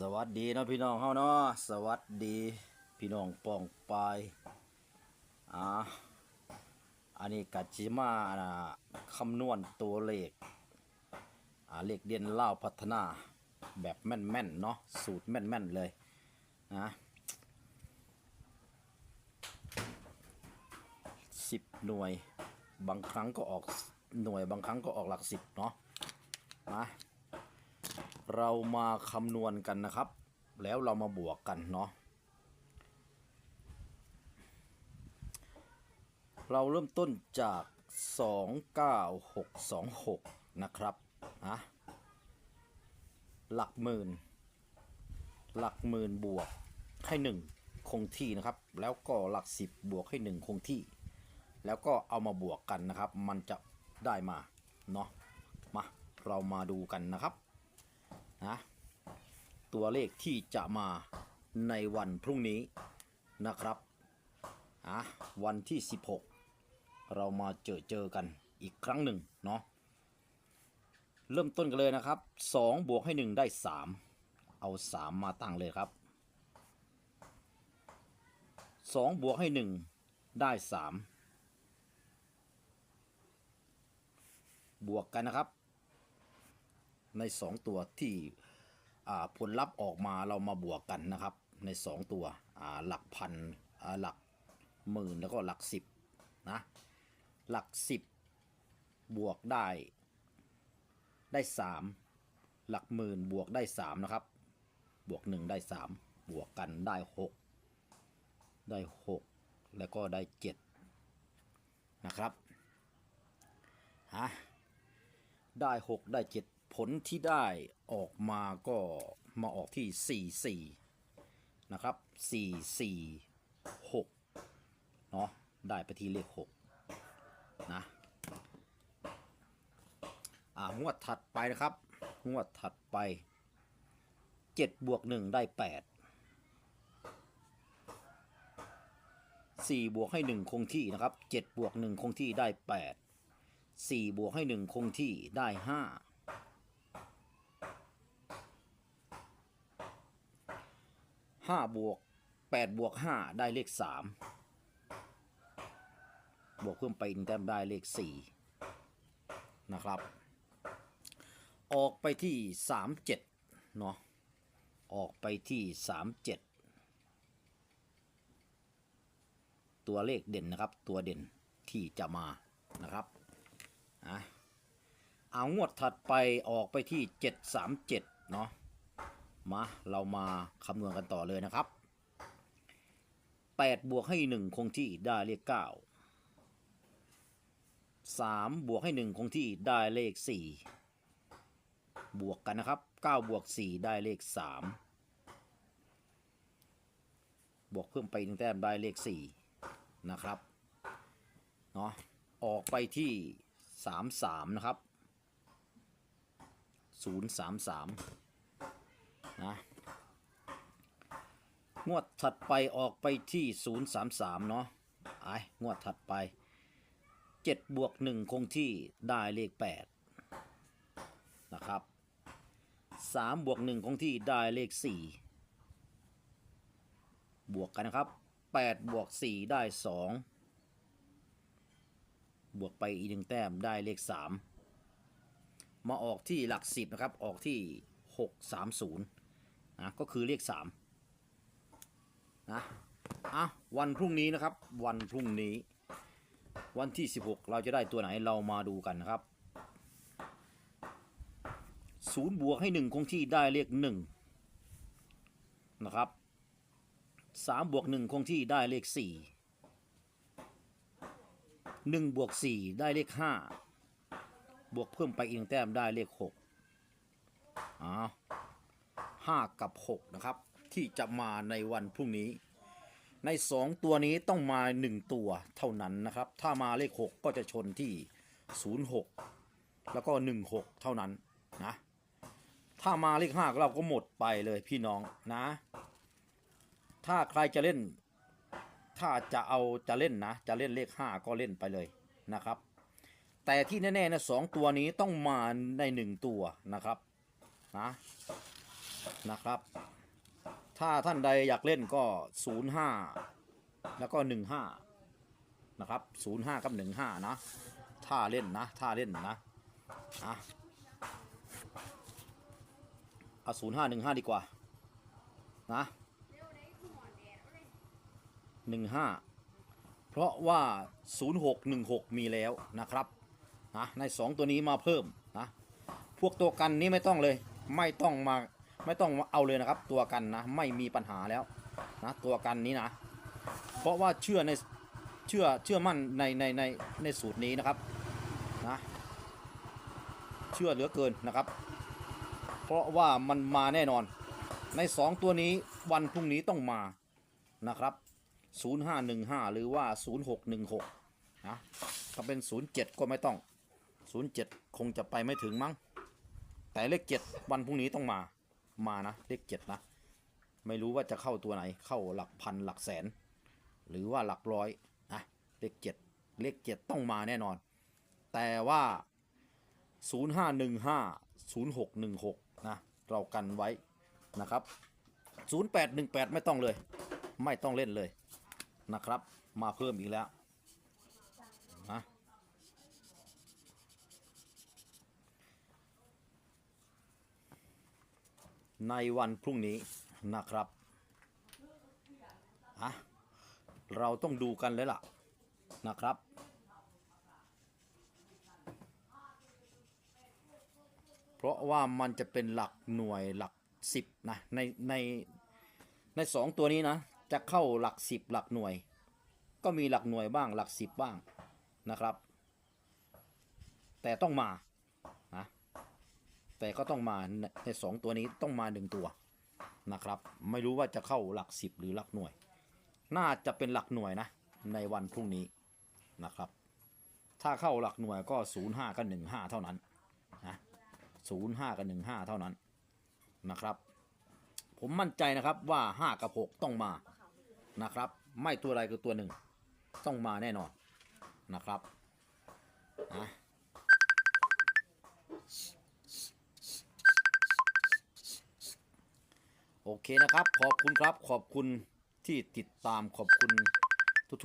สวัสดีเนาะพี่น้องเฮาเนาะสวัสดีพี่น้องปองปายอ่าอันนี้กัจิมานะคำนวณตัวเลขอ่าเลขเด่นเล่าพัฒนาแบบแม่นๆเนาะสูตรแม่นๆเลยนะสิบหน่วยบางครั้งก็ออกหน่วยบางครั้งก็ออกหลักสิบเนาะมา เรามาคำนวณกันนะครับ แล้วเรามาบวกกันเนาะเราเริ่มต้นจาก 29626 นะครับนะหลักหมื่น หลักหมื่นบวกให้หนึ่งคงที่นะครับ แล้วก็หลักสิบบวกให้หนึ่งคงที่ แล้วก็เอามาบวกกันนะครับ มันจะได้มาเนาะมาเรามาดูกันนะครับ นะตัวเลขที่จะมาในวันพรุ่งนี้นะครับอะวันที่ 16 เรามาเจอเจอกันอีกครั้งหนึ่งเนาะเริ่มต้นกันเลยนะครับ 2 บวกให้ 1 ได้ 3 เอา 3 มาตั้งเลยครับ 2 บวกให้ 1 ได้ 3 บวกกันนะครับ ใน 2 ตัวที่ผลลัพธ์ออกมาเรามาบวกกันนะครับ ใน 2 ตัวหลักพันหลักหมื่นแล้วก็หลักสิบนะหลักสิบบวกได้ได้ 3 หลักหมื่นบวกได้ 3 นะครับ บวก 1 ได้ 3 บวกกันได้ 6 ได้ 6 แล้วก็ได้ 7 นะครับฮะได้ 6 ได้ 7 ผลที่ได้ออกมาก็มาออกที่ 44 นะครับ 446 เนาะได้ไปที่เลข 6 นะ อ่างวดถัดไปนะครับ งวดถัดไป 7 บวก 1 ได้ 8 4 บวกให้ 1 คงที่นะครับ 7 บวก 1 คงที่ได้ 8 4 บวกให้ 1 คงที่ได้ 5 ห้าบวกแปดบวกห้าได้เลขสามบวกเพิ่มไปอีกแต้มได้เลขสี่นะครับ ออกไปที่สามเจ็ดเนาะออกไปที่สามเจ็ดตัวเลขเด่นนะครับ ตัวเด่นที่จะมานะครับอะเอางวดถัดไปออกไปที่ 737 เนาะ มาเรามาคำนวณกันต่อเลยนะครับ 8 บวกให้ 1 คงที่ได้เลข 9 3 บวกให้ 1 คงที่ได้เลข 4 บวกกันนะครับ 9 บวก 4 ได้เลข 3 บวกเพิ่มไปหนึ่งแต้มได้เลข 4 นะครับ เนาะออกไปที่สามสามนะครับศู นะงวดถัดไปออกไปที่ศูนย์สามสามเนาะไอ้งวดถัดไปเจ็ดบวกหนึ่งคงที่ได้เลขแปดนะครับสามบวกหนึ่งคงที่ได้เลขสี่บวกกันนะครับแปดบวกสี่ได้สองบวกไปอีกหนึ่งแต้มได้เลข 3 มาออกที่หลัก 10 นะครับ ออกที่ 630 นะก็คือเลข3นะอะวันพรุ่งนี้นะครับ วันพรุ่งนี้ วันที่ 16 เราจะได้ตัวไหนเรามาดูกันนะครับ0บวกให้1คงที่ได้เลข1นะครับ3บวก1คงที่ได้เลข4หนึ่งบวกสี่ได้เลขห้าบวกเพิ่มไปอีกแต้มได้เลขหกอ้าว ห้ากับหกนะครับ ที่จะมาในวันพรุ่งนี้ ในสองตัวนี้ต้องมาหนึ่งตัวเท่านั้นนะครับ ถ้ามาเลขหกก็จะชนที่ศูนย์หกแล้วก็หนึ่งหกเท่านั้นนะ ถ้ามาเลขห้าเราก็หมดไปเลยพี่น้องนะ ถ้าใครจะเล่น ถ้าจะเอาจะเล่นนะ จะเล่นเลข 5 ก็เล่นไปเลยนะครับแต่ที่แน่ๆนะสองตัวนี้ต้องมาในหนึ่งตัวนะครับนะ นะครับ ถ้าท่านใดอยากเล่นก็ 05 แล้วก็ 15 นะครับ 05 กับ 15 นะ ถ้าเล่นนะ ถ้าเล่นนะอะเอา05 15ดีกว่า นะ15เพราะว่า0616มีแล้วนะครับ นะ ใน2ตัวนี้มาเพิ่ม นะ พวกตัวกันนี้ไม่ต้องเลย ไม่ต้องมา ไม่ต้องเอาเลยนะครับ ตัวกันนะไม่มีปัญหาแล้วนะตัวกันนี้นะ เพราะว่าเชื่อในเชื่อเชื่อมั่นในในในในสูตรนี้นะครับนะเชื่อเหลือเกินนะครับ เพราะว่ามันมาแน่นอน ใน 2 ตัวนี้วันพรุ่งนี้ต้องมานะครับ 0515 หรือว่า 0616นะถ้าเป็น 07 ก็ไม่ต้อง 07 คงจะไปไม่ถึงมั้งแต่เลขเจ็ดวันพรุ่งนี้ต้องมา มานะเลขเจ็ดนะ ไม่รู้ว่าจะเข้าตัวไหน เข้าหลักพันหลักแสน หรือว่าหลักร้อยนะเลขเจ็ดเลขเจ็ดต้องมาแน่นอน แต่ว่า 0515 0616 นะ เรากันไว้นะครับ 0818 ไม่ต้องเลย ไม่ต้องเล่นเลยนะครับ มาเพิ่มอีกแล้วนะ ในวันพรุ่งนี้นะครับอะเราต้องดูกันเลยล่ะนะครับ เพราะว่ามันจะเป็นหลักหน่วยหลักสิบนะในในในสองตัวนี้นะ จะเข้าหลักสิบหลักหน่วย ก็มีหลักหน่วยบ้างหลักสิบบ้างนะครับ แต่ต้องมา แต่ก็ต้องมาในสองตัวนี้ต้องมาหนึ่งตัวนะครับ ไม่รู้ว่าจะเข้าหลักสิบหรือหลักหน่วย น่าจะเป็นหลักหน่วยนะ ในวันพรุ่งนี้นะครับ ถ้าเข้าหลักหน่วยก็0 5กับ1 5เท่านั้นนะ0 5กับ1 5เท่านั้นนะครับ ผมมั่นใจนะครับว่า5กับ6ต้องมานะครับ ไม่ตัวใดก็ตัวหนึ่งต้องมาแน่นอนนะครับนะ โอเคนะครับ ขอบคุณครับขอบคุณที่ติดตามขอบคุณ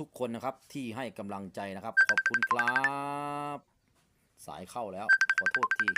ทุกๆคนนะครับ ที่ให้กำลังใจนะครับ ขอบคุณครับ สายเข้าแล้ว ขอโทษที